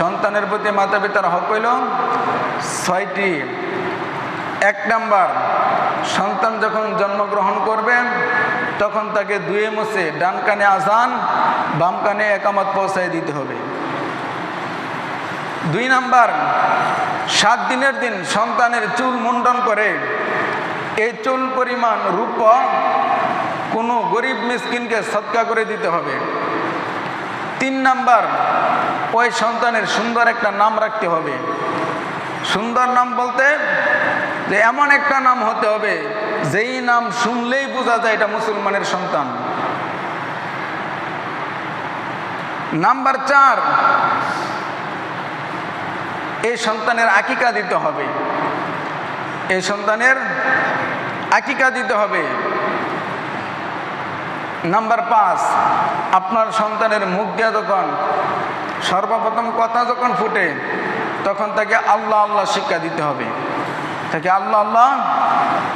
সন্তানের প্রতি মাতা পিতার হক হইল ছয়টি। এক নাম্বার, সন্তান যখন জন্মগ্রহণ করবে, তখন তাকে দুয়ে মুছে ডান কানে আজান, বাম কানে একামত পৌঁছায় দিতে হবে। দুই নাম্বার, সাত দিনের দিন সন্তানের চুল মুন্ডন করে। এই চুল পরিমাণ রূপ কোনো গরিব মিসকিনকে সৎকা করে দিতে হবে। তিন নাম্বার, ওই সন্তানের সুন্দর একটা নাম রাখতে হবে। সুন্দর নাম বলতে যে এমন একটা নাম হতে হবে, যেই নাম শুনলেই বোঝা যায় এটা মুসলমানের সন্তান। নাম্বার চার, এই সন্তানের আকিকা দিতে হবে। এই সন্তানের আকিকা দিতে হবে। নাম্বার পাঁচ, আপনার সন্তানের মুখ দিয়ে যখন, সর্বপ্রথম কথা যখন ফুটে, তখন তাকে আল্লাহ আল্লাহ শিক্ষা দিতে হবে। তাকে আল্লাহ আল্লাহ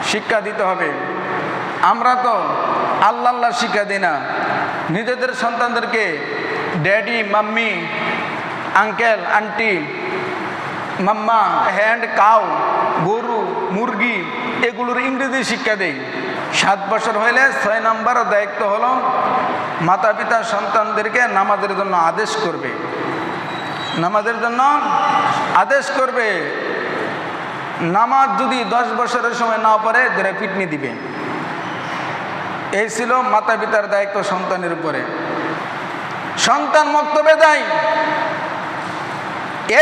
শিক্ষা দিতে হবে। আমরা তো আল্লাহ আল্লাহ শিক্ষা দিই না। নিজেদের সন্তানদেরকে daddy, mummy, uncle, aunty, mamma, hand, cow, গরু, মুরগি, এগুলোর ইংরেজি শিক্ষা দেই। সাত বছর হইলে ছয় নম্বর দায়িত্ব হলো মাতা পিতা সন্তানদেরকে নামাজের জন্য আদেশ করবে। নামাজের জন্য আদেশ করবে। নামাজ যদি দশ বছরের সময় না পারে ধরে পিটনি দিবে। এই ছিল মাতা পিতার দায়িত্ব সন্তানের উপরে। সন্তান মক্তবে দেয়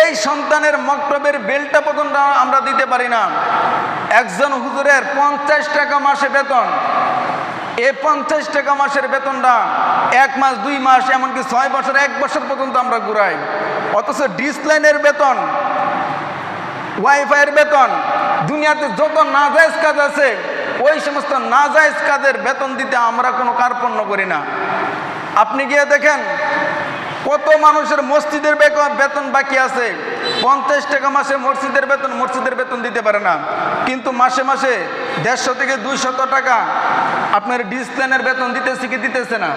এই সন্তানের মক্তবের বেলটা পর্যন্ত আমরা দিতে পারি না। একজন হুজুরের পঞ্চাশ টাকা মাসে বেতন। এই পঞ্চাশ টাকা মাসের বেতনটা এক মাস, দুই মাস, এমনকি ছয় বছর, এক বছর পর্যন্ত আমরা ঘুরাই। অথচ ডিসলাইনের বেতন, ওয়াইফাইয়ের বেতন, দুনিয়াতে যত নাজায়জ কাজ আছে, ওই সমস্ত নাজায়জ কাজের বেতন দিতে আমরা কোনো কার্পণ্য করি না। আপনি গিয়ে দেখেন কত মানুষের মসজিদের বেতন বাকি আছে? পঞ্চাশ টাকা মাসে মসজিদের বেতন মসজিদের বেতন দিতে পারে না। কিন্তু মাসে মাসে দেড়শো থেকে দুইশত টাকা আপনার ডিসপ্লেনের বেতন দিতেছে কি দিতেছে না?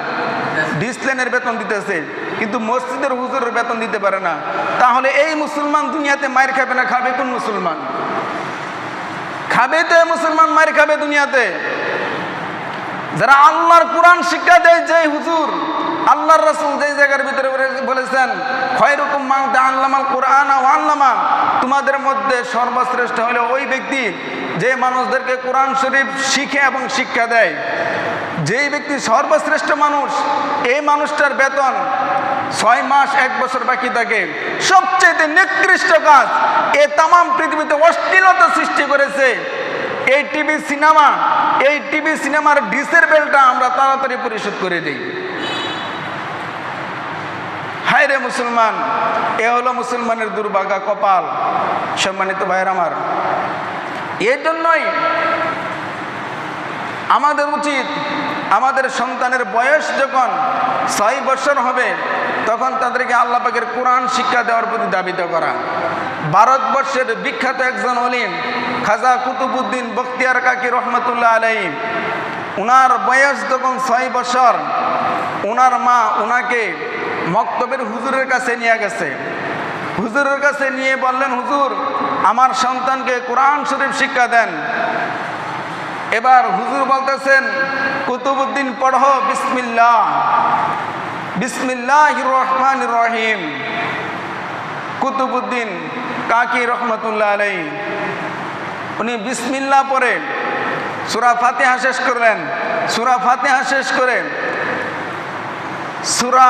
ডিসপ্লেনের বেতন দিতেছে। কিন্তু মসজিদের হুজুরের বেতন দিতে পারে না। তাহলে এই মুসলমান দুনিয়াতে মায়ের খাবে না, খাবে কোন মুসলমান? খাবে তো মুসলমান মায়ের খাবে দুনিয়াতে। যারা আল্লাহর কোরআন শিক্ষা দেয় যে হুজুর আল্লাহর রসুল যে জায়গার ভিতরে বলে- বলেছেন, খয়রুকুম মান আল্লামাল কোরআন ও আল্লামা। তোমাদের মধ্যে সর্বশ্রেষ্ঠ হলো ওই ব্যক্তি যে মানুষদেরকে কোরআন শরীফ শিখে এবং শিক্ষা দেয়। যেই ব্যক্তি সর্বশ্রেষ্ঠ মানুষ, এই মানুষটার বেতন ছয় মাস, এক বছর বাকি থাকে। সবচেয়ে নিকৃষ্ট কাজ, এ তাম পৃথিবীতে অশ্লীলতা সৃষ্টি করেছে। এই টিভি সিনেমা, এই টিভি সিনেমার ডিসের বেলটা আমরা তাড়াতাড়ি পরিশোধ করে দিই। হায় রে মুসলমান, এ হলো মুসলমানের দুর্ভাগা কপাল, সম্মানিত ভাইয়ের আমার। এর জন্যই আমাদের উচিত, আমাদের সন্তানের বয়স যখন ছয় বছর হবে, তখন তাদেরকে আল্লাহ পাকের কোরআন শিক্ষা দেওয়ার প্রতি দাবিত করা। ভারতবর্ষের বিখ্যাত একজন অলিম, খাজা কুতুবুদ্দিন বখতিয়ার কাকি রহমতুল্লাহ আলাইম উনার বয়স যখন ছয় বছর, উনার মা উনাকে মক্তবের হুজুরের কাছে নিয়ে গেছে। হুজুরের কাছে নিয়ে বললেন, হুজুর, আমার সন্তানকে কোরআন শরীফ শিক্ষা দেন। এবার হুজুর বলতেছেন, কুতুবুদ্দিন পড়হ বিসমিল্লাহ। বিসমিল্লাহ রহমান রহিম। কুতুবুদ্দিন, কাকি রহমতুল্লাহ আলাই উনি বিসমিল্লাহ পড়ে। সুরা ফাতেহা শেষ করলেন। সুরা ফাতেহা শেষ করে সুরা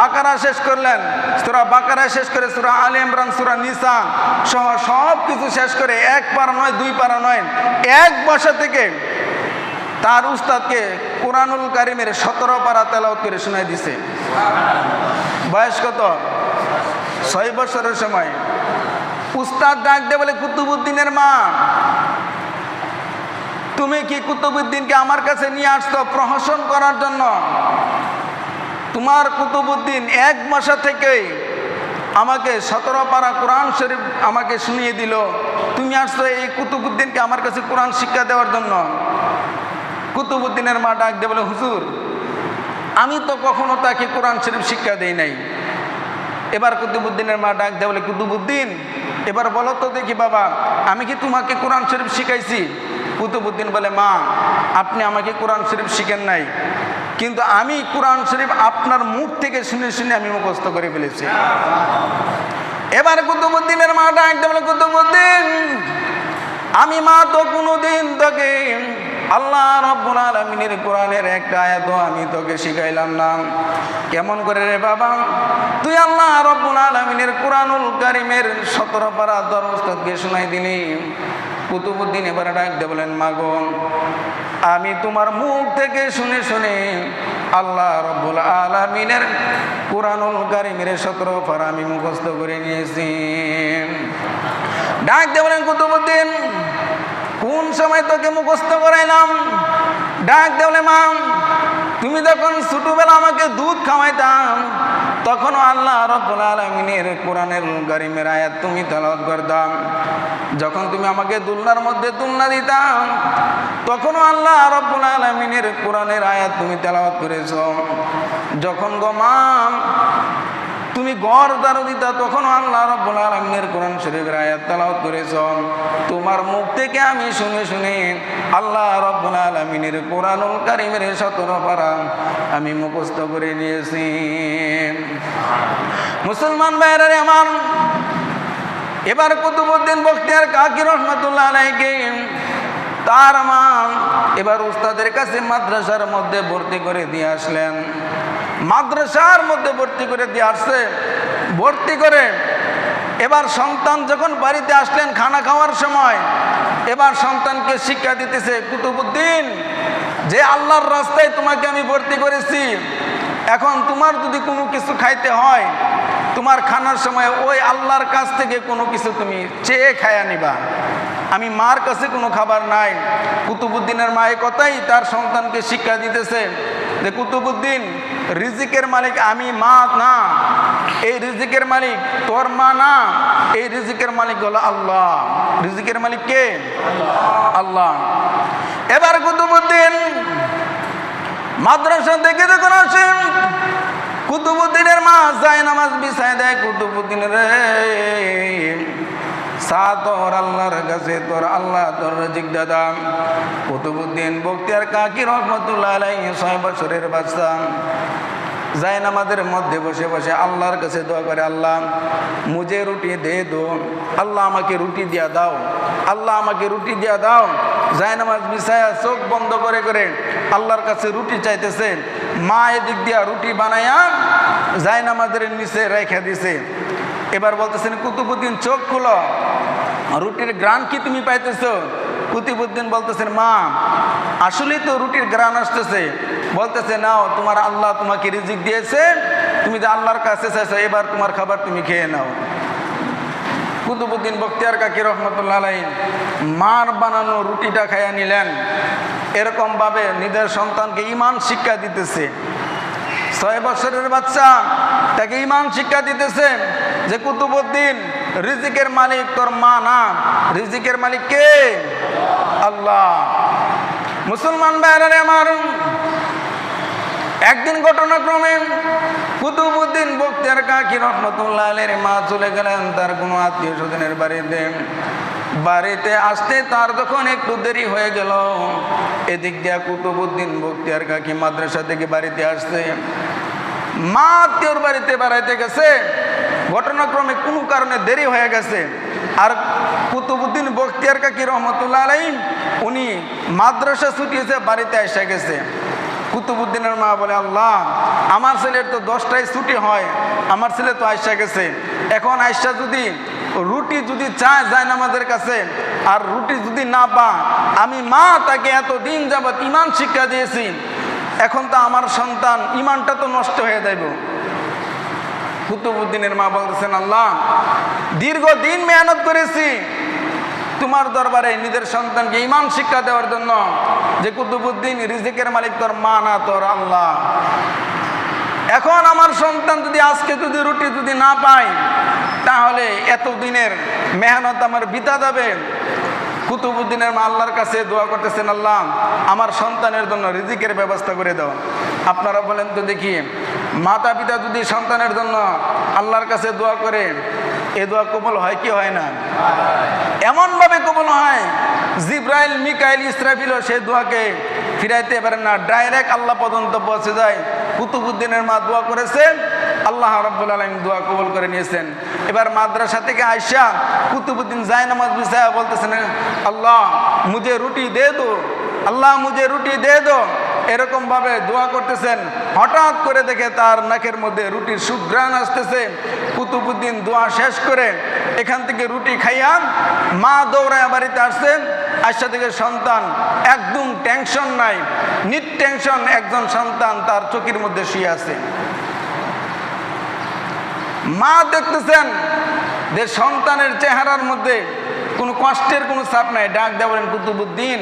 বাকারা শেষ করলেন। সুরা বাকারা শেষ করে সুরা আলী ইমরান, সুরা নিসা সহ সব কিছু শেষ করে এক পারা নয় দুই পারা নয় এক বছর থেকে তার উস্তাদকে কোরআনুল কারিমের সতেরো পারা তেলাওত করে শোনাই দিছে। বয়স কত? ছয় বছরের সময়। উস্তাদ ডাক দে বলে, কুতুবুদ্দিনের মা, তুমি কি কুতুবুদ্দিনকে আমার কাছে নিয়ে আসতো প্রহসন করার জন্য? তোমার কুতুবুদ্দিন এক মাসা থেকেই আমাকে সতেরো পারা কোরআন শরীফ আমাকে শুনিয়ে দিল। তুমি আসছো এই কুতুবুদ্দিনকে আমার কাছে কোরআন শিক্ষা দেওয়ার জন্য। কুতুবুদ্দিনের মা ডাক দিয়ে বলে, হুজুর, আমি তো কখনো তাকে কোরআন শরীফ শিক্ষা দেই নাই। এবার কুতুবুদ্দিনের মা ডাক দেয় বলে, কুতুবুদ্দিন, এবার বলো তো দেখি বাবা, আমি কি তোমাকে কোরআন শরীফ শিখাইছি? কুতুবুদ্দিন বলে, মা, আপনি আমাকে কোরআন শরীফ শিখেন নাই। কিন্তু আমি কোরআন শরীফ আপনার মুখ থেকে শুনে শুনে আমি মুখস্থ করে ফেলেছি। এবার কুতুবুদ্দিনের মা ডাক দেয় বলে কুতুবুদ্দিন। আমি মা তো কোনোদিন তোকে আল্লাহ রব্বুল আলমিনের কোরআনের একটা আয়াত আমি তোকে শিখাইলাম না। কেমন করে রে বাবা? তুই আল্লাহ রব্বুল আলমিনের কোরআনুল কারিমের সতেরো পারা দরস্তকে শোনাই দিলি। কুতুবুদ্দিন এবার ডাক দে বলেন, মাগো, আমি তোমার মুখ থেকে শুনে শুনে আল্লাহ রব্বুল আলমিনের কোরআনুল কারিমের সতেরো পারা আমি মুখস্থ করে নিয়েছি। ডাক দে বলেন, কুতুবুদ্দিন, কোন সময় তোকে মুখস্থ করাইলাম? ডাক দেবলে মা, তুমি যখন ছোটবেলা আমাকে দুধ খাওয়াইতাম তখনও আল্লাহ রব্বুল আলমিনের কোরআনের গরিমের আয়াত তুমি তালাত করতাম যখন তুমি আমাকে দুলনার মধ্যে তুলনা দিতাম তখনও আল্লাহ রব্বুল আলমিনের কোরআনের আয়াত তুমি তেলাওয়াত করেছ। যখন গমাম মাম তুমি গড় দারো দিতা তখন আল্লাহ রব্বুল আলমিনের কোরআন শরীফের আয়াত তালাওয়াত করেছ। তোমার মুখ থেকে আমি শুনে শুনে আল্লাহ রব্বুল আলমিনের কোরআনুল কারিমের সতেরো পারা আমি মুখস্থ করে নিয়েছি। মুসলমান ভাইয়ের আমার, এবার কুতুবুদ্দিন বখতিয়ার কাকি রহমতুল্লাহ আলাইকে, তার মা এবার উস্তাদের কাছে মাদ্রাসার মধ্যে ভর্তি করে দিয়ে আসলেন। মাদ্রাসার মধ্যে ভর্তি করে দিয়ে আসছে। ভর্তি করে এবার সন্তান যখন বাড়িতে আসলেন খানা খাওয়ার সময়, এবার সন্তানকে শিক্ষা দিতেছে, কুতুবুদ্দিন, যে আল্লাহর রাস্তায় তোমাকে আমি ভর্তি করেছি, এখন তোমার যদি কোনো কিছু খাইতে হয়, তোমার খানার সময় ওই আল্লাহর কাছ থেকে কোনো কিছু তুমি চেয়ে খায়া নিবা। আমি মার কাছে কোনো খাবার নাই। কুতুবুদ্দিনের মায়ের কথাই তার সন্তানকে শিক্ষা দিতেছে যে, কুতুবুদ্দিন রিজিকের মালিক আমি মা না। এই রিজিকের মালিক তোর মা না। এই রিজিকের মালিক হলো আল্লাহ। রিজিকের মালিক কে? আল্লাহ। এবার কুতুবুদ্দিন মাদ্রাসা থেকে যখন আসেন কুতুবুদ্দিনের মা যায় নামাজ বিছায় দেয়, কুতুবুদ্দিন রে, সা তোর আল্লাহর কাছে, তোর আল্লাহ তোর রাজিক দাদা। কুতুবুদ্দিন বক্তিয়ার কাকি রহমতুল্লাহ ছয় বছরের বাচ্চা। যায় নামাজের মধ্যে বসে বসে আল্লাহর কাছে দোয়া করে, আল্লাহ মুজে রুটি দে দো। আল্লাহ আমাকে রুটি দিয়া দাও। আল্লাহ আমাকে রুটি দিয়া দাও। যায় নামাজ চোখ বন্ধ করে করে আল্লাহর কাছে রুটি চাইতেছে। মা এদিক দিয়া রুটি বানায়া যায় নামাজের নিচে রেখে দিছে। এবার বলতেছেন, কুতুবুদ্দিন, চোখ খুলো। রুটির গ্রান কি তুমি পাইতেছো? কুতুবুদ্দিন বলতেছেন, মা, আসলেই তো রুটির গ্রান আসতেছে। বলতেছে, নাও, তোমার আল্লাহ তোমাকে রিজিক দিয়েছে। তুমি যে আল্লাহর কাছে চাইছো, এবার তোমার খাবার তুমি খেয়ে নাও। কুতুবুদ্দিন বখতিয়ার কাকি রহমতুল্লাহ আলাই মার বানানো রুটিটা খাইয়া নিলেন। এরকমভাবে নিজের সন্তানকে ইমান শিক্ষা দিতেছে। ছয় বছরের বাচ্চা, তাকে ইমান শিক্ষা দিতেছে যে কুতুবুদ্দিন রিজিকের মালিক তোর মা না। রিজিকের মালিক কে? আল্লাহ। মুসলমান ভাইরা আমার, একদিন ঘটনাক্রমে কুতুবুদ্দিন বক্তিয়ার কাকি রহমতুল্লাহ মা চলে গেলেন তার কোনো আত্মীয় স্বজনের বাড়িতে। বাড়িতে আসতে তার যখন একটু দেরি হয়ে গেল, এদিক দিয়া কুতুবুদ্দিন বক্তিয়ার কাকি মাদ্রাসা থেকে বাড়িতে আসছে। মা আত্মীয়র বাড়িতে বেড়াইতে গেছে। ঘটনাক্রমে কোনো কারণে দেরি হয়ে গেছে। আর কুতুবুদ্দিন বক্তিয়ার কাকি রহমতুল্লাহ আলাই উনি মাদ্রাসা ছুটিয়েছে বাড়িতে এসে গেছে। কুতুবুদ্দিনের মা বলে, আল্লাহ, আমার ছেলের তো দশটায় ছুটি হয়, আমার ছেলে তো আয়সা গেছে। এখন আয়সা যদি রুটি যদি চায়, যায় আমাদের কাছে, আর রুটি যদি না পা আমি মা তাকে এত দিন যাবৎ ইমান শিক্ষা দিয়েছি। এখন তো আমার সন্তান, ইমানটা তো নষ্ট হয়ে যাইব। কুতুবুদ্দিনের মা বলতেছেন, আল্লাহ, দীর্ঘদিন মেহনত করেছি। তোমার দরবারে নিজের সন্তানকে ইমান শিক্ষা দেওয়ার জন্য যে কুতুবুদ্দিন রিজিকের মালিক তোর মা না, তোর আল্লাহ। এখন আমার সন্তান যদি আজকে যদি রুটি যদি না পায়, তাহলে এতদিনের মেহনত আমার বিতা যাবে। কুতুবুদ্দিনের মা আল্লাহর কাছে দোয়া করতেছেন, আল্লাহ, আমার সন্তানের জন্য রিজিকের ব্যবস্থা করে দাও। আপনারা বলেন তো দেখি মাতা পিতা যদি সন্তানের জন্য আল্লাহর কাছে দোয়া করে, এ দোয়া কবল হয় কি হয় না? এমনভাবে কবল হয়, জিব্রাইল, মিকাইল ইসরাফিল সে দোয়াকে ফিরাইতে পারে না। ডাইরেক্ট আল্লাহ পর্যন্ত পৌঁছে যায়। কুতুবুদ্দিনের মা দোয়া করেছেন আল্লাহ রব্বুল আলম দোয়া কবল করে নিয়েছেন। এবার মাদ্রাসা থেকে আয়সা কুতুবুদ্দিন জায়নামাজ বিসায়া বলতেছেন, আল্লাহ, মুঝে রুটি দে দো। আল্লাহ, মুঝে রুটি দে দো। এরকম ভাবে দোয়া করতেছেন। হঠাৎ করে দেখে তার নাকের মধ্যে রুটির সুগ্রাণ আসতেছে। কুতুবুদ্দিন দোয়া শেষ করে এখান থেকে রুটি খাইয়া মা দৌড়ায় বাড়িতে আসছেন। আশা থেকে সন্তান একদম টেনশন নাই। নিট টেনশন একজন সন্তান তার চোখের মধ্যে শুয়ে আছে। মা দেখতেছেন যে সন্তানের চেহারার মধ্যে কোনো কষ্টের কোনো চাপ নাই। ডাক দেওয়া বলেন, কুতুবুদ্দিন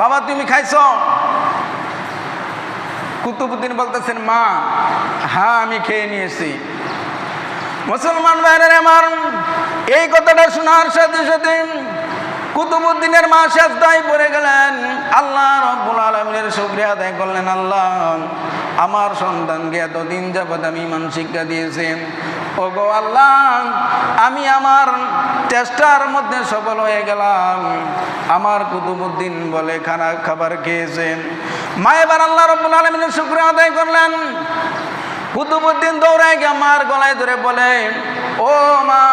বাবা, তুমি খাইছ? কুতুবুদ্দিন বলতেছেন, মা হ্যাঁ আমি খেয়ে নিয়েছি। মুসলমান ভাইয়ের, আমার এই কথাটা শোনার সাথে সাথে কুতুবুদ্দিনের মা শেষদায় পড়ে গেলেন। আল্লাহ রব্বুল আলমিনের শুক্রিয়া আদায় করলেন। আল্লাহ, আমার সন্তানকে এতদিন যাবৎ আমি ইমান শিক্ষা দিয়েছেন ও গো আল্লাহ, আমি আমার চেষ্টার মধ্যে সফল হয়ে গেলাম। আমার কুতুবুদ্দিন বলে, খানা খাবার খেয়েছেন। মা, এবার আল্লাহ রব্বুল আলমিনের শুক্রিয়া আদায় করলেন। কুতুবুদ্দিন দৌড়ায় গিয়ে মার গলায় ধরে বলে, ও মা,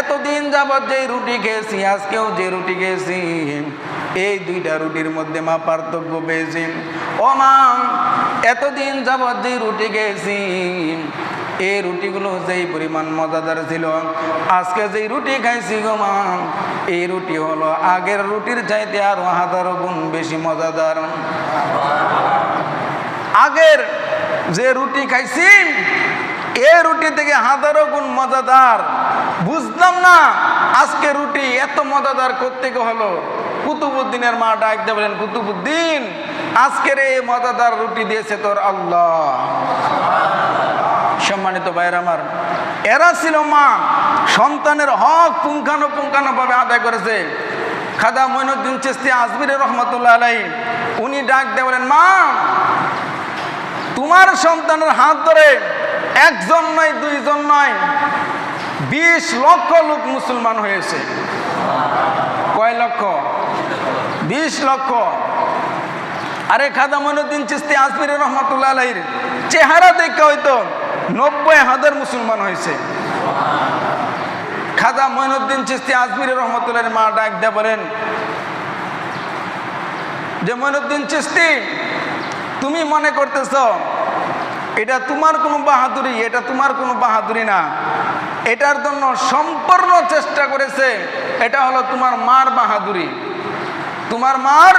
এতদিন যাবৎ যে রুটি খেয়েছি, আজকেও যে রুটি খেয়েছি, এই দুইটা রুটির মধ্যে মা পার্থক্য পেয়েছি ও মা, এতদিন যাবৎ যে রুটি খেয়েছি এই রুটিগুলো যেই পরিমাণ মজাদার ছিল, আজকে যেই রুটি খাইছি গো মা, এই রুটি হলো আগের রুটির চাইতে আরও হাজারো গুণ বেশি মজাদার। আগের যে রুটি খাইছি এ রুটি থেকে হাজারো গুণ মজাদার। বুঝলাম না আজকে রুটি এত মজাদার করতে হলো? কুতুবুদ্দিনের মা ডাক দিয়ে বলেন, কুতুবুদ্দিন, আজকের এই মজাদার রুটি দিয়েছে তোর আল্লাহ। সম্মানিত ভাইয়ের আমার, এরা ছিল মা, সন্তানের হক পুঙ্খানো পুঙ্খানো ভাবে আদায় করেছে। খাদা মইনুদ্দিন চিস্তি আজমির রহমতুল্লাহ আলাই উনি ডাক দিয়ে বলেন, মা, তোমার সন্তানের হাত ধরে একজন নয়, দুইজন নয়, বিশ লক্ষ লোক মুসলমান হয়েছে। কয় লক্ষ? বিশ লক্ষ। আরে খাদা মনুদ্দিন চিস্তি আসমির রহমতুল্লাহ আলহির চেহারা দেখে হয়তো নব্বই হাজার মুসলমান হয়েছে। খাদা মইনুদ্দিন চিস্তি আজমির রহমতুল্লাহ মা ডাক দেয়া বলেন, যে মইনুদ্দিন চিস্তি, তুমি মনে করতেছ, এটা তোমার কোনো বাহাদুরি, এটা তোমার কোনো বাহাদুরি না। এটার জন্য সম্পূর্ণ চেষ্টা করেছে, এটা হলো তোমার মার বাহাদুরি। তোমার মার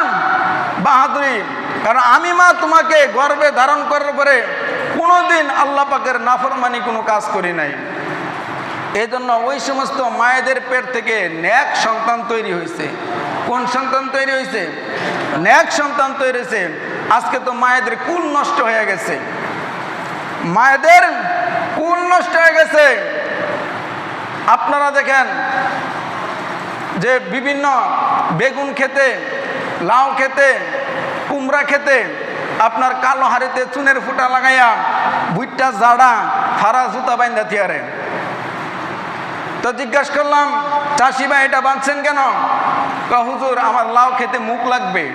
বাহাদুরি। কারণ আমি মা তোমাকে গর্বে ধারণ করার পরে কোনোদিন আল্লাহ পাকের নাফরমানি কোনো কাজ করি নাই। এই জন্য ওই সমস্ত মায়েদের পেট থেকে ন্যাক সন্তান তৈরি হয়েছে। কোন সন্তান তৈরি হয়েছে? ন্যাক সন্তান তৈরি হয়েছে। আজকে তো মায়েদের কুল নষ্ট হয়ে গেছে। মায়েদের কুল নষ্ট হয়ে গেছে। আপনারা দেখেন যে বিভিন্ন বেগুন খেতে, লাউ খেতে, কুমড়া খেতে আপনার কালো হাড়িতে চুনের ফুটা লাগাইয়া বুইটা জাড়া ফারা জুতা বাইন্দা থিয়ারে। তো জিজ্ঞাসা করলাম, চাষি ভাই, এটা বাঁধছেন কেন? হুজুর, আমার লাউ খেতে মুখ লাগবে।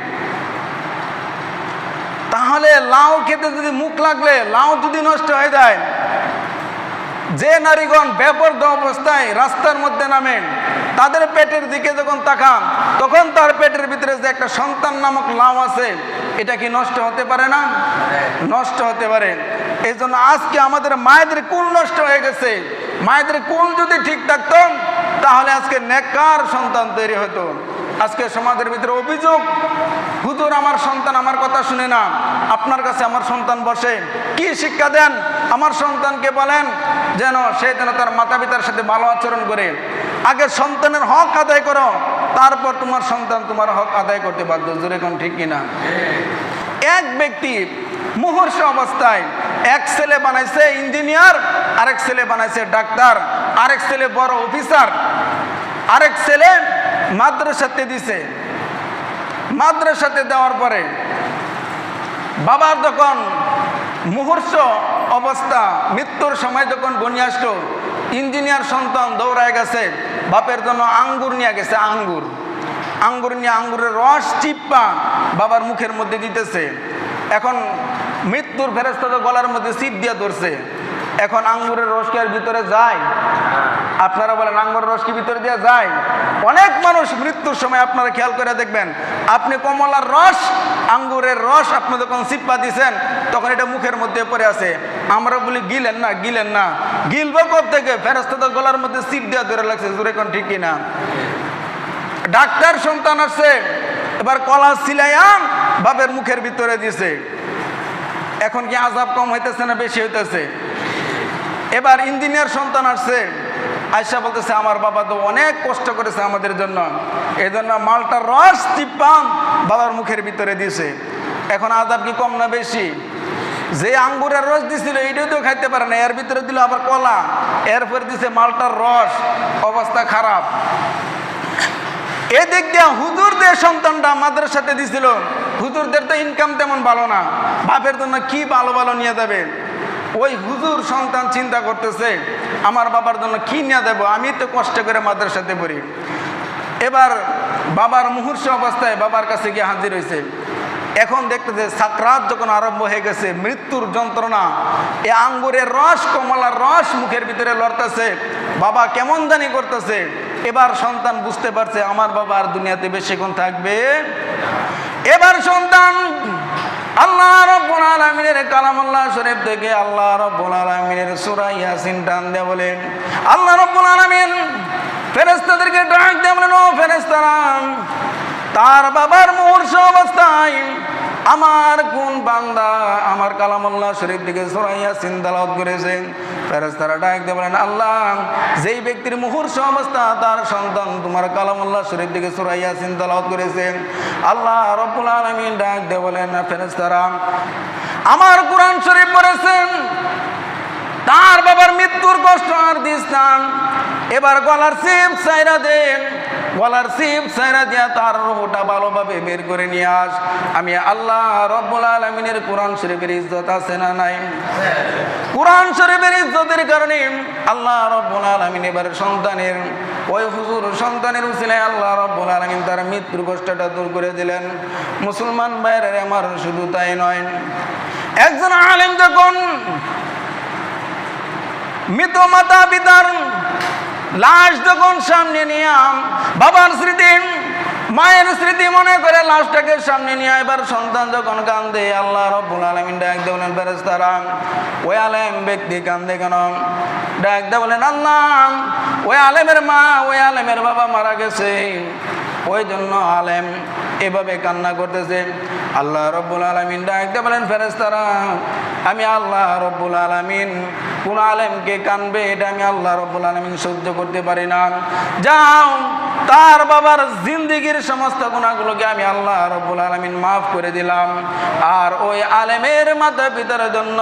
তাহলে লাউ খেতে যদি মুখ লাগলে, লাউ যদি নষ্ট হয়ে যায় যে নারীগণ বেপর্দ অবস্থায় রাস্তার মধ্যে নামেন, তাদের পেটের দিকে যখন তাকান, তখন তার পেটের ভিতরে যে একটা সন্তান নামক লাউ আছে, এটা কি নষ্ট হতে পারে না? নষ্ট হতে পারে। এই জন্য আজকে আমাদের মায়েদের কুল নষ্ট হয়ে গেছে। মায়েদের কুল যদি ঠিক থাকতো তাহলে আজকে নেকার সন্তান তৈরি হতো। আজকে সমাজের ভিতরে অভিযোগ, হুজুর, আমার সন্তান আমার কথা শুনে না। আপনার কাছে আমার সন্তান বসে। কি শিক্ষা দেন? আমার সন্তানকে বলেন যেন সে যেন তার মাতা পিতার সাথে ভালো আচরণ করে। আগে সন্তানের হক আদায় করো, তারপর তোমার সন্তান তোমার হক আদায় করতে বাধ্য। জোরে কোন ঠিক কিনা? এক ব্যক্তি মুহূর্ষ অবস্থায় এক ছেলে বানাইছে ইঞ্জিনিয়ার, আরেক ছেলে বানাইছে ডাক্তার, আরেক ছেলে বড় অফিসার, আরেক ছেলে মাদ্রাসাতে দিছে। মাদ্রাসাতে দেওয়ার পরে বাবার যখন মুহূর্ত, অবস্থা, মৃত্যুর সময় যখন বনি আসলো, ইঞ্জিনিয়ার সন্তান দৌড়ায় গেছে, বাপের জন্য আঙ্গুর নিয়ে গেছে, আঙ্গুর। আঙ্গুর নিয়ে আঙ্গুরের রস চিপ্পা বাবার মুখের মধ্যে দিতেছে। এখন মৃত্যুর ফেরস্তা গলার মধ্যে সিপ দিয়ে ধরছে। এখন আঙ্গুরের রসকে ভিতরে যায়? আপনারা বলেন আঙ্গুরের রস কি ভিতরে দেওয়া যায়। অনেক মানুষ মৃত্যুর সময় আপনারা খেয়াল করে দেখবেন, আপনি কমলার রস, আঙ্গুরের রস আপনি যখন সিপ্পা দিছেন, তখন এটা মুখের মধ্যে পড়ে আছে। আমরা বলি, গিলেন না গিলেন না। গিলবো কব থেকে? ফেরস্তা গলার মধ্যে সিপ দেওয়া ধরে লাগছে, জোরে কোন ঠিক কিনা? ডাক্তার সন্তান আসছে এবার কলা সিলাইয়া বাপের মুখের ভিতরে দিছে। এখন কি আজাব কম হইতেছে না বেশি হইতেছে? এবার ইঞ্জিনিয়ার সন্তান আসছে। আয়সা বলতেছে, আমার বাবা তো অনেক কষ্ট করেছে আমাদের জন্য। এই জন্য মালটার রস টিপাম বাবার মুখের ভিতরে দিছে। এখন আজাব কি কম না বেশি? যে আঙ্গুরের রস দিছিল, এইটাও তো খাইতে পারে না। এর ভিতরে দিল আবার কলা। এরপরে দিছে মালটার রস। অবস্থা খারাপ। এদিক দিয়ে হুজুরদের সন্তানটা মাদ্রাসাতে দিছিল। হুজুরদের তো ইনকাম তেমন ভালো না। বাপের জন্য কি ভালো ভালো নিয়ে যাবে? ওই হুজুর সন্তান চিন্তা করতেছে আমার বাবার জন্য কি নিয়ে দেবো আমি তো কষ্ট করে মাদ্রাসাতে পড়ি। এবার বাবার মুহূর্ত অবস্থায় বাবার কাছে গিয়ে হাজির হয়েছে। এখন দেখতেছে সাকরাত যখন আরম্ভ হয়ে গেছে, মৃত্যুর যন্ত্রণা, এ আঙ্গুরের রস, কমলার রস মুখের ভিতরে লড়তেছে। বাবা কেমন জানি করতেছে। এবার সন্তান বুঝতে পারছে, আমার বাবা আর দুনিয়াতে বেশিক্ষণ থাকবে এবার সন্তান আলামিনের কালামুল্লাহ শরীফ থেকে আল্লাহ রব্বুল আলামিনের সূরা ইয়াসিন টান দিয়ে বলেন আল্লাহ রব্বুল আলামিন ফেরেশতাদেরকে ডাক দিয়ে বলেন, ও ফেরেশতারা, তার বাবার মুহূর্ত অবস্থায় আমার কোন বান্দা আমার কালামুল্লাহ শরীফ দিকে সরাইয়া চিন্তালত করেছেন ফেরেস্তারা ডাক দিয়ে বলেন, আল্লাহ, যেই ব্যক্তির মুহূর্ত অবস্থা, তার সন্তান তোমার কালামুল্লাহ শরীফ দিকে সরাইয়া চিন্তালত করেছেন আল্লাহ রব্বুল আলমিন ডাক দিয়ে বলেন ফেরেস্তারা আমার কোরআন শরীফ পড়েছেন। তার বাবার মৃত্যুর কষ্ট আর দিস এবার গলার সিপ সাইরা দেন গলার সিপ সাইরা দিয়া তার রোহটা ভালোভাবে বের করে নিয়ে আস। আমি আল্লাহ রব্বুল আলমিনের কোরআন শরীফের ইজ্জত আছে না নাই? কোরআন শরীফের ইজ্জতের কারণে আল্লাহ রব্বুল আলমিন এবার সন্তানের, ওই হুজুর সন্তানের উচিলায় আল্লাহ রব্বুল আলমিন তার মৃত্যুর কষ্টটা দূর করে দিলেন। মুসলমান বাইরের আমার শুধু তাই নয়। একজন আলেম যখন মৃত মাতা পিতার লাশ যখন সামনে নিয়ে বাবার স্মৃতি, মায়ের স্মৃতি মনে করে লাশটাকে সামনে নিয়ে এবার সন্তান যখন কান্দে আল্লাহ রব্বুল আলমিন ডাক দিয়ে বলেন ফেরেস্তারা ওই আলেম ব্যক্তি কান্দে কেন? ডাক দিয়ে বলেন, আল্লাহ, ওই আলেমের মা, ওই আলেমের বাবা মারা গেছে। ওই জন্য আলেম এভাবে কান্না করতেছে। আল্লাহ রব্বুল আলমিন ডাকতে বলেন ফেরেস্তারা আমি আল্লাহ রব্বুল আলমিন। কোন আলেমকে কানবে এটা আমি আল্লাহ রব্বুল আলমিন সহ্য করতে পারি না। যাও, তার বাবার জিন্দিগির সমস্ত গুণাগুলোকে আমি আল্লাহ রব্বুল আলমিন মাফ করে দিলাম। আর ওই আলেমের মাতা পিতার জন্য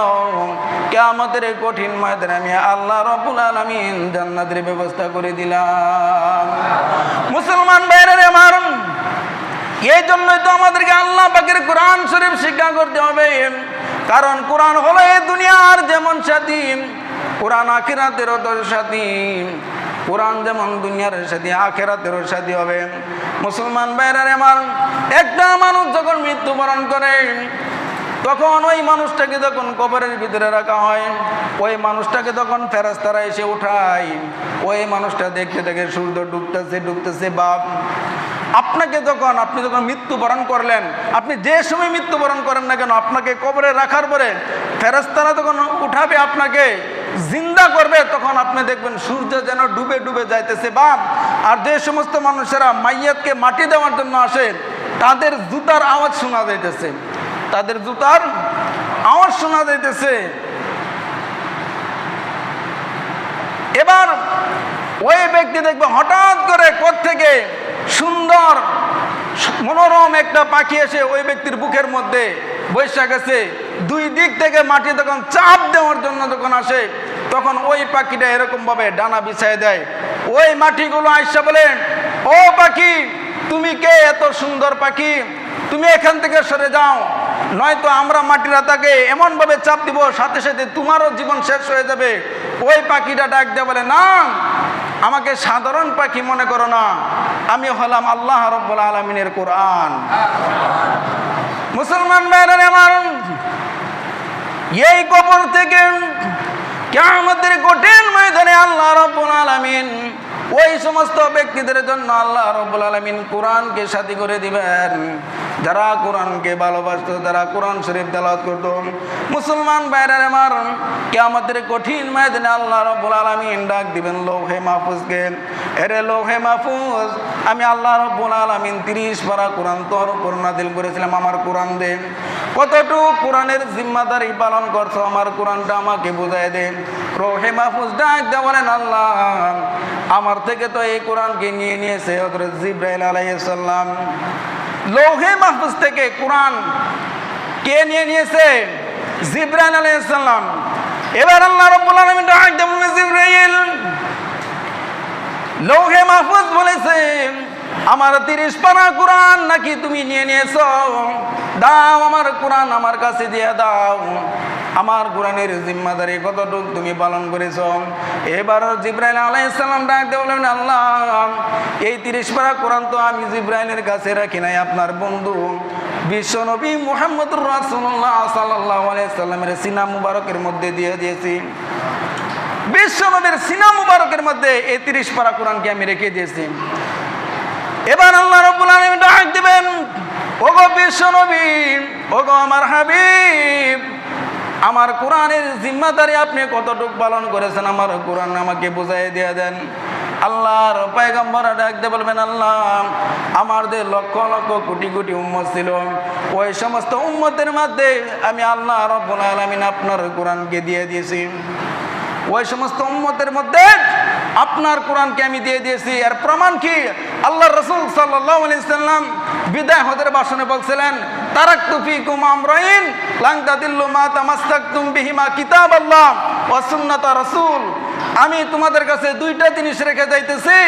কেমতের কঠিন ময়দানে আমি আল্লাহ রব্বুল আলমিন জান্নাতের ব্যবস্থা করে দিলাম। মুসলমান বাইরের এই জন্যই তো আমাদেরকে আল্লাহ পাকের কোরআন শরীফ শিক্ষা করতে হবে। কারণ কোরআন হলো এই দুনিয়ার যেমন সাথী কোরআন আখিরাতেরও তো কোরআন যেমন দুনিয়ার সাথে আখেরাতেরও সাথী হবে। মুসলমান বাইরের আমার, একটা মানুষ যখন মৃত্যুবরণ করে, তখন ওই মানুষটাকে যখন কবরের ভিতরে রাখা হয়, ওই মানুষটাকে তখন ফেরাস্তারা এসে উঠায়। ওই মানুষটা দেখতে দেখে সূর্য ডুবতেছে ডুবতেছে বাপ। আপনাকে যখন, আপনি যখন মৃত্যুবরণ করলেন, আপনি যে সময় মৃত্যুবরণ করেন না কেন, আপনাকে কবরে রাখার পরে ফেরাস্তারা যখন উঠাবে আপনাকে, জিন্দা করবে, তখন আপনি দেখবেন সূর্য যেন ডুবে ডুবে যাইতেছে বাপ আর যে সমস্ত মানুষেরা মাইয়াতকে মাটি দেওয়ার জন্য আসে, তাদের জুতার আওয়াজ শোনা যাইতেছে। তাদের জুতার আওয়াজ শোনা যাইতেছে। এবার ওই ব্যক্তি দেখবে হঠাৎ করে থেকে সুন্দর, মনোরম একটা পাখি এসে ওই ব্যক্তির বুকের মধ্যে বৈশা গেছে। দুই দিক থেকে মাটি তখন চাপ দেওয়ার জন্য যখন আসে, তখন ওই পাখিটা এরকম ভাবে ডানা বিছায় দেয়। ওই মাটিগুলো আইসা বলেন, ও পাখি, তুমি কে এত সুন্দর পাখি? তুমি এখান থেকে সরে যাও। নয়তো আমরা মাটিরা তাকে এমনভাবে চাপ দিব, সাথে সাথে তোমারও জীবন শেষ হয়ে যাবে। ওই পাখিটা ডাক দিয়ে বলে, না আমাকে সাধারণ পাখি মনে করো না। আমি হলাম আল্লাহ রব্বুল আলমিনের কোরআন। মুসলমান ভাইরা আমার, এই কবর থেকে কেমতের কঠিন ময়দানে আল্লাহ রব্বুল আলামিন ওই সমস্ত ব্যক্তিদের জন্য আল্লাহ রব্বুল আলামিন কোরআনকে সাথী করে দিবেন। যারা কোরআনকে ভালোবাসত, যারা কোরআন শরীফ তেলাওয়াত করত। মুসলমান বাইরের আমার কেমতের কঠিন ময়দানে আল্লাহ রব্বুল আলামিন ডাক দিবেন, লৌহে মাহফুজকে। এরে লৌহে মাহফুজ, আমি আল্লাহ রব্বুল আলামিন তিরিশ পারা কোরআন তোর উপর নাদিল করেছিলাম, আমার কোরআন দেন কতটুকু কোরআনের জিম্মাদারি পালন করছ? আমার কোরআনটা আমাকে বুঝাই দেন। রোহে মাহফুজ ডাক বলেন, আল্লাহ, আমার থেকে তো এই কোরআনকে নিয়ে নিয়েছে হজরত জিব্রাইল আলাইসাল্লাম লৌহে মাহফুজ থেকে কোরআন কে নিয়ে নিয়েছে? জিব্রাইল আলাইসাল্লাম এবার আল্লাহ রব্বুল আলামিন ডাক বলবে জিব্রাইল। লৌহে মাহফুজ বলেছে আমার তিরিশ পানা কোরআন নাকি তুমি নিয়ে নিয়েছ? দাও আমার কোরআন আমার কাছে দিয়ে দাও। আমার কোরআনের জিম্মাদারি কতটুকু তুমি পালন করেছ? এবার জিব্রাইল আলাইসাল্লাম ডাক দিয়ে বললেন, আল্লাহ, এই তিরিশ পারা কোরআন তো আমি জিব্রাইলের কাছে রাখি নাই, আপনার বন্ধু। বিশ্বনবী মুহাম্মদুর রাসূলুল্লাহ সাল্লাল্লাহু আলাইহি সাল্লামের সিনা মুবারকের মধ্যে দিয়ে দিয়েছি। বিশ্বনবীর সিনা মুবারকের মধ্যে এই তিরিশ পারা কোরআনকে আমি রেখে দিয়েছি। এবার আল্লাহ রব্বুল আলামিন ডাক দিবেন, ওগো বিশ্বনবী ওগো আমার হাবিব, আমার কোরআনের জিম্মাদারি আপনি কতটুক পালন করেছেন? আমার কোরআন আমাকে বুঝাই দিয়ে দেন। আল্লাহর পায়গম্বরা ডাকতে বলবেন, আল্লাহ আমার যে লক্ষ লক্ষ কোটি কোটি উম্মত ছিল। ওই সমস্ত উম্মতের মধ্যে আমি আল্লাহ রব্বুল আলামিন আপনার কোরআনকে দিয়ে দিয়েছি। ওই সমস্ত উম্মতের মধ্যে আপনার কোরআনকে আমি দিয়ে দিয়েছি। এর প্রমাণ কি? আল্লাহ রসুল সাল্লাম বিদায় হদের বাসনে বলছিলেন মা বিহিমা কিতাব আল্লাহ রসুল। আমি তোমাদের কাছে দুইটা জিনিস রেখে যাইতেছি।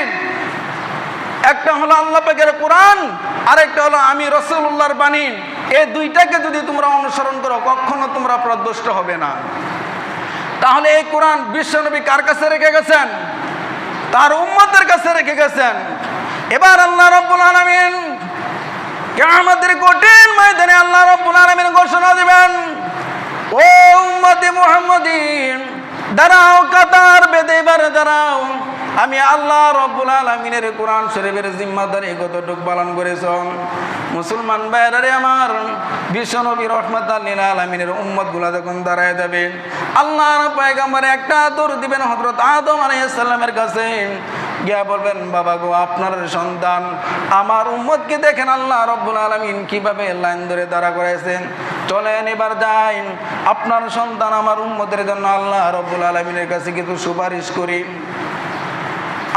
একটা হলো আল্লাহ পাকের কোরআন, আরেকটা হলো আমি রসুল্লাহর বাণী। এই দুইটাকে যদি তোমরা অনুসরণ করো, কখনো তোমরা প্রদুষ্ট হবে না। তাহলে এই কোরআন বিশ্বনবী কার কাছে রেখে গেছেন? তার উম্মতের কাছে রেখে গেছেন। এবার আল্লাহ রব্বুল আলামিন কিয়ামতের কঠিন ময়দানে আল্লাহ রব্বুল আলামিন ঘোষণা দিবেন, ও উম্মতি মুহাম্মাদিন দাঁড়াও, কাতার বেদে বারে দাঁড়াও। আমি আল্লাহ রব্বুল আলমিনের কোরআন শরীফের জিম্মাদারি কতটুক পালন করেছ? মুসলমান বাইরে আমার বিশ্বনবী রহমত আল্লীল আলমিনের উম্মতগুলা যখন দাঁড়ায় যাবে আল্লাহ পায়গাম্বার একটা দৌড় দিবেন হজরত আদম আলাইসাল্লামের কাছে। গিয়া বলবেন, বাবা গো, আপনার সন্তান আমার উম্মতকে দেখেন, আল্লাহ রব্বুল আলমিন কীভাবে লাইন ধরে দাঁড়া করাইছেন। চলেন এবার যাই, আপনার সন্তান আমার উম্মতের জন্য আল্লাহ রব্বুল আলমিনের কাছে কিন্তু সুপারিশ করি।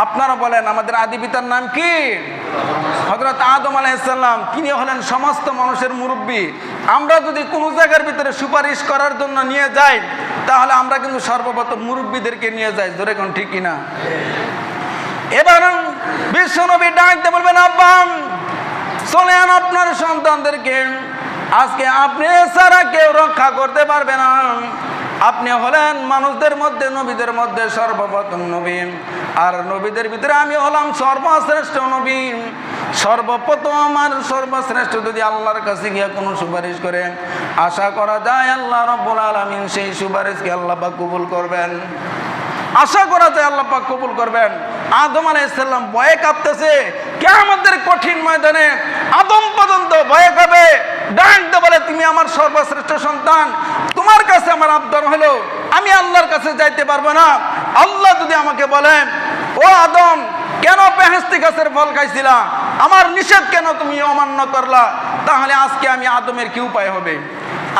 আপনারা বলেন, আমাদের আদি পিতার নাম কি? হজরত আদম আলাইসাল্লাম তিনি হলেন সমস্ত মানুষের মুরব্বী। আমরা যদি কোনো জায়গার ভিতরে সুপারিশ করার জন্য নিয়ে যাই, তাহলে আমরা কিন্তু সর্বপ্রথম মুরব্বীদেরকে নিয়ে যাই। ধরে কোন ঠিকই না এবার বিশ্বনবী ডাকতে বলবেন আব্বাম চলেন আপনার সন্তানদেরকে, আজকে আপনি ছাড়া কেউ রক্ষা করতে পারবে না। আপনি হলেন মানুষদের মধ্যে, নবীদের মধ্যে সর্বপ্রথম নবী। আর নবীদের ভিতরে আমি হলাম সর্বশ্রেষ্ঠ নবী। সর্বপ্রথম আর সর্বশ্রেষ্ঠ যদি আল্লাহর কাছে গিয়ে কোনো সুপারিশ করে, আশা করা যায় আল্লাহ রব্বুল আলমিন সেই সুপারিশকে আল্লাহ বা কবুল করবেন। আশা করা যায় আল্লাহ পাক কবুল করবেন। আদম আলাইসাল্লাম ভয়ে কাঁপতেছে কে আমাদের কঠিন ময়দানে আদম পর্যন্ত ভয়ে কাঁপে। ডাকতে বলে, তুমি আমার সর্বশ্রেষ্ঠ সন্তান, তোমার কাছে আমার আবদার হলো, আমি আল্লাহর কাছে যাইতে পারব না। আল্লাহ যদি আমাকে বলেন, ও আদম, কেন পেহেস্তি গাছের ফল খাইছিলা? আমার নিষেধ কেন তুমি অমান্য করলা? তাহলে আজকে আমি আদমের কি উপায় হবে?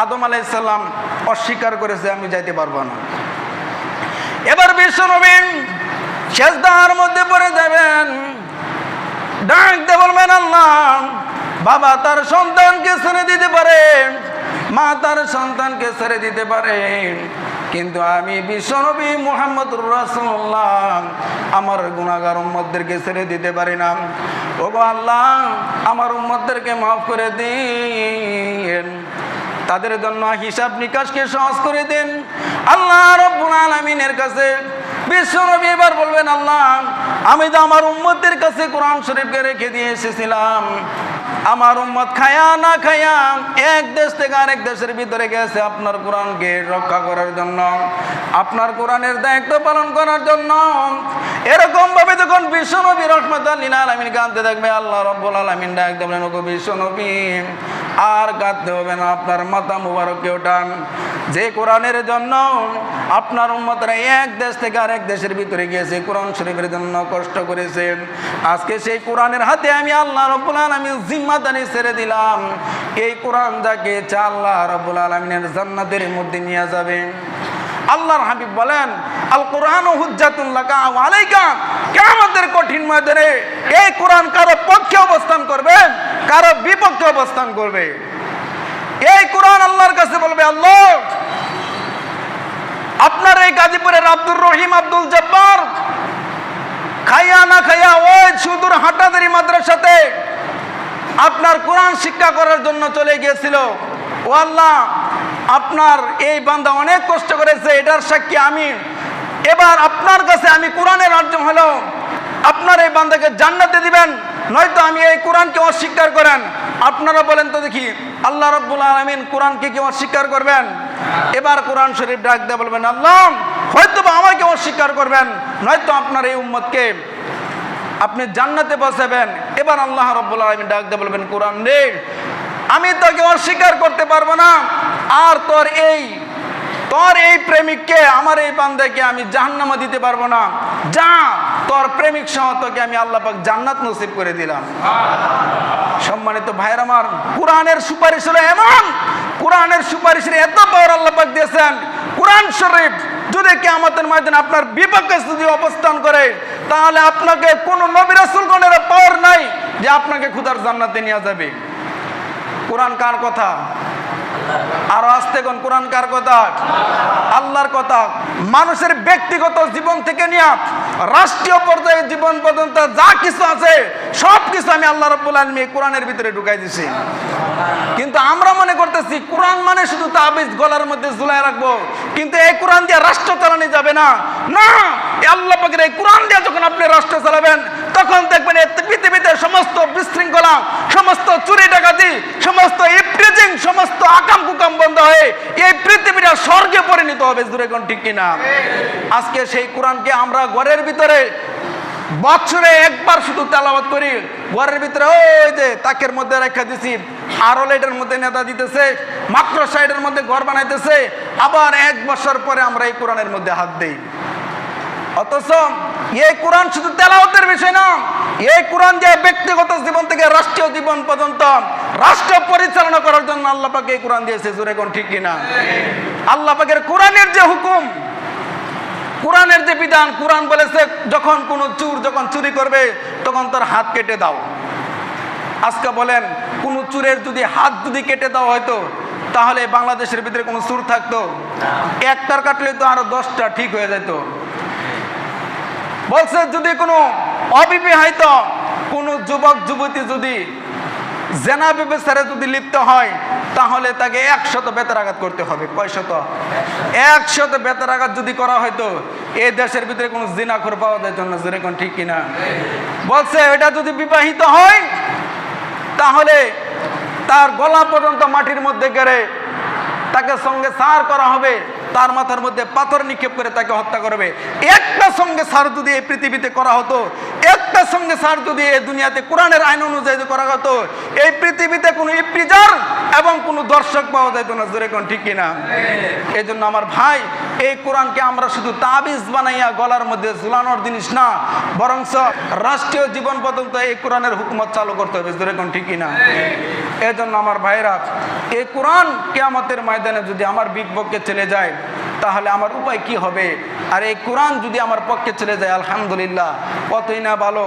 আদম আলাইসাল্লাম অস্বীকার করেছে, আমি যাইতে পারব না। এবার বিশ্ব নবীন শেষদার মধ্যে পড়ে যাবেন। ডাকতে বলবেন, আল্লাহ, বাবা তার সন্তানকে ছেড়ে দিতে পারে, মা তার সন্তানকে ছেড়ে দিতে পারে। কিন্তু আমি বিশ্বনবী মোহাম্মদুর রাসুল্লাহ আমার গুণাগার উম্মদদেরকে ছেড়ে দিতে পারি না। ও আল্লাহ, আমার উম্মদদেরকে মাফ করে দিন। তাদের জন্য হিসাব নিকাশকে সহজ করে দিন। আল্লাহ রব্বুল আলমিনের কাছে বিশ্বনবী এবার বলবেন, আল্লাহ, আমি তো আমার উম্মতের কাছে কোরআন শরীফকে রেখে দিয়ে এসেছিলাম। আমার উম্মত খায়া না খায়া এক দেশ থেকে আরেক দেশের ভিতরে গেছে আপনার কোরআনকে রক্ষা করার জন্য, আপনার কোরআনের দায়িত্ব পালন করার জন্য। এরকম ভাবে যখন বিশ্বনবী রহমত আলমিন কাঁদতে থাকবে, আল্লাহ রব্বুল আলমিন ডাক দেবেন বিশ্বনবী আর কাঁদতে হবে না, আপনার মাথা মুবারককে ওঠান যে কোরআনের জন্য আপনার উম্মতরা এক দেশ থেকে আরেক দেশের ভিতরে গিয়েছে, কোরআন শরীফের জন্য কষ্ট করেছে। আজকে সেই কোরআনের হাতে আমি আল্লাহ রব্বুল আলমী জিম্মাদারি ছেড়ে দিলাম। এই কোরআন যাকে চা আল্লাহ রব্বুল আলমিনের জান্নাতের মধ্যে নিয়ে যাবে। আল্লাহর হাবিব বলেন আল কোরআন কেমতের কঠিন ময়দানে এই কোরআন কারও পক্ষে অবস্থান করবে, কারও বিপক্ষে অবস্থান করবে। এই কোরআন আল্লাহর কাছে বলবে, আল্লাহ আপনার এই গাজীপুরের আব্দুর রহিম, আব্দুল জব্বার। খাইয়া না খাইয়া ওই সুদূর হাটাদারি মাদ্রাসাতে আপনার কোরআন শিক্ষা করার জন্য চলে গিয়েছিল। ও আল্লাহ, আপনার এই বান্দা অনেক কষ্ট করেছে, এটার সাক্ষী আমি। এবার আপনার কাছে আমি কোরআনের অর্জন হলো, আপনার এই বান্দাকে জান্নাতে দিবেন, নয়তো আমি এই কোরআনকে অস্বীকার করেন। আপনারা বলেন তো দেখি, আল্লাহ রব্বুল আলমিন কোরআনকে কি অস্বীকার করবেন? এবার কোরআন শরীফ ডাক দিয়ে বলবেন, আল্লাহ হয়তো বা আমাকে অস্বীকার করবেন, নয়তো আপনার এই উম্মতকে আপনি জান্নাতে বসাবেন এবার আল্লাহ রব্বুল আলমিন ডাক দিয়ে বলবেন, কোরআন রে, আমি তোকে অস্বীকার করতে পারব না। আর তোর এই তোর এই প্রেমিককে, আমার এই বান্দাকে আমি জাহান্নামা দিতে পারব না। যা, তোর প্রেমিক সহ তোকে আমি আল্লাহ পাক জান্নাত নসিব করে দিলাম। সম্মানিত ভাইয়ের আমার, কোরআনের সুপারিশ হলো এমন কোরআনের সুপারিশের এত পাওয়ার আল্লাহ পাক দিয়েছেন। কোরআন শরীফ যদি কেয়ামতের মাঝে আপনার বিপক্ষে যদি অবস্থান করে, তাহলে আপনাকে কোনো নবী গণের পাওয়ার নাই যে আপনাকে খুদার জান্নাতে নিয়ে যাবে। কোরআন কার কথা? আরও আসতে কোন কোরআন কার কথা? আল্লাহর কথা। মানুষের ব্যক্তিগত জীবন থেকে নিয়ে রাষ্ট্রীয় পর্যায়ে জীবন পর্যন্ত যা কিছু আছে সব কিছু আমি আল্লাহ রব্বুল আলমী কোরআনের ভিতরে ঢুকাই দিছি। কিন্তু আমরা মনে করতেছি, কোরআন মানে শুধু তাবিজ, গলার মধ্যে ঝুলাই রাখব। কিন্তু এই কোরআন দিয়ে রাষ্ট্র চালানো যাবে না। না আল্লাহ পাকের এই কোরআন দিয়ে যখন আপনি রাষ্ট্র চালাবেন, তখন দেখবেন এই পৃথিবীতে সমস্ত বিশৃঙ্খলা, সমস্ত চুরি ডাকাতি, সমস্ত ইপ্রিজিং সমস্ত আকাম কুকাম বন্ধ হয়ে এই পৃথিবীটা স্বর্গে পরিণত হবে দূরে কোন ঠিক কিনা? আজকে সেই কোরআনকে আমরা ঘরের ভিতরে বছরে একবার শুধু তেলাওয়াত করি, ঘরের ভিতরে ওই যে তাকের মধ্যে রেখা দিছি, আরও লাইটের মধ্যে নেতা দিতেছে, মাত্র সাইডের মধ্যে ঘর বানাইতেছে, আবার এক বছর পরে আমরা এই কোরআনের মধ্যে হাত দেই। অথচ এই কোরআন শুধু তেলাওয়াতের বিষয় না, এই কোরআন যে ব্যক্তিগত জীবন থেকে রাষ্ট্রীয় জীবন পর্যন্ত, রাষ্ট্র পরিচালনা করার জন্য আল্লাহ পাকে এই কোরআন দিয়েছে, জোরে কোন ঠিক কিনা? আল্লাহ পাকের কোরআনের যে হুকুম, কোরআনের যে বিধান, কোরআন বলেছে, যখন কোনো চুর যখন চুরি করবে, তখন তার হাত কেটে দাও। আজকে বলেন, কোন চুরের যদি হাত যদি কেটে দেওয়া হয়তো, তাহলে বাংলাদেশের ভিতরে কোনো চুর থাকতো। একটার কাটলে তো আরও দশটা ঠিক হয়ে যেত বলছে, যদি কোনো অবিবাহিত কোনো যুবক, যুবতী যদি জেনা ব্যবস্থারে যদি লিপ্ত হয়, তাহলে তাকে একশত বেতরাঘাত করতে হবে। কয়শত? একশত বেতরাঘাত যদি করা হয়তো এই দেশের ভিতরে কোনো জিনাখর পাওয়া যায় জন্য যেরকম ঠিক কিনা? বলছে, এটা যদি বিবাহিত হয়, তাহলে তার গলা পর্যন্ত মাটির মধ্যে গেড়ে তাকে সঙ্গে সার করা হবে। তার মাথার মধ্যে পাথর নিক্ষেপ করে তাকে হত্যা করবে। একটা সঙ্গে সার যদি এই পৃথিবীতে করা হতো। একটা সঙ্গে সার যদি এই দুনিয়াতে কোরআনের আইন অনুযায়ী করা হতো, এই পৃথিবীতে কোনো ইপ্রিজার এবং কোনো দর্শক পাওয়া যেত না। জোরে কোন ঠিক কিনা? এই জন্য আমার ভাই এই কোরআনকে আমরা শুধু তাবিজ বানাইয়া গলার মধ্যে ঝুলানোর জিনিস না বরঞ্চ রাষ্ট্রীয় জীবন পর্যন্ত এই কোরআনের হুকুমত চালু করতে হবে। জোরে কোন ঠিক কিনা এই জন্য আমার ভাইরা, এই কোরআন কেয়ামতের ময়দানে যদি আমার বিপক্ষে চলে যায়, তাহলে আমার উপায় কি হবে? আর এই কোরআন যদি আমার পক্ষে চলে যায়, আলহামদুলিল্লাহ, কতই না ভালো?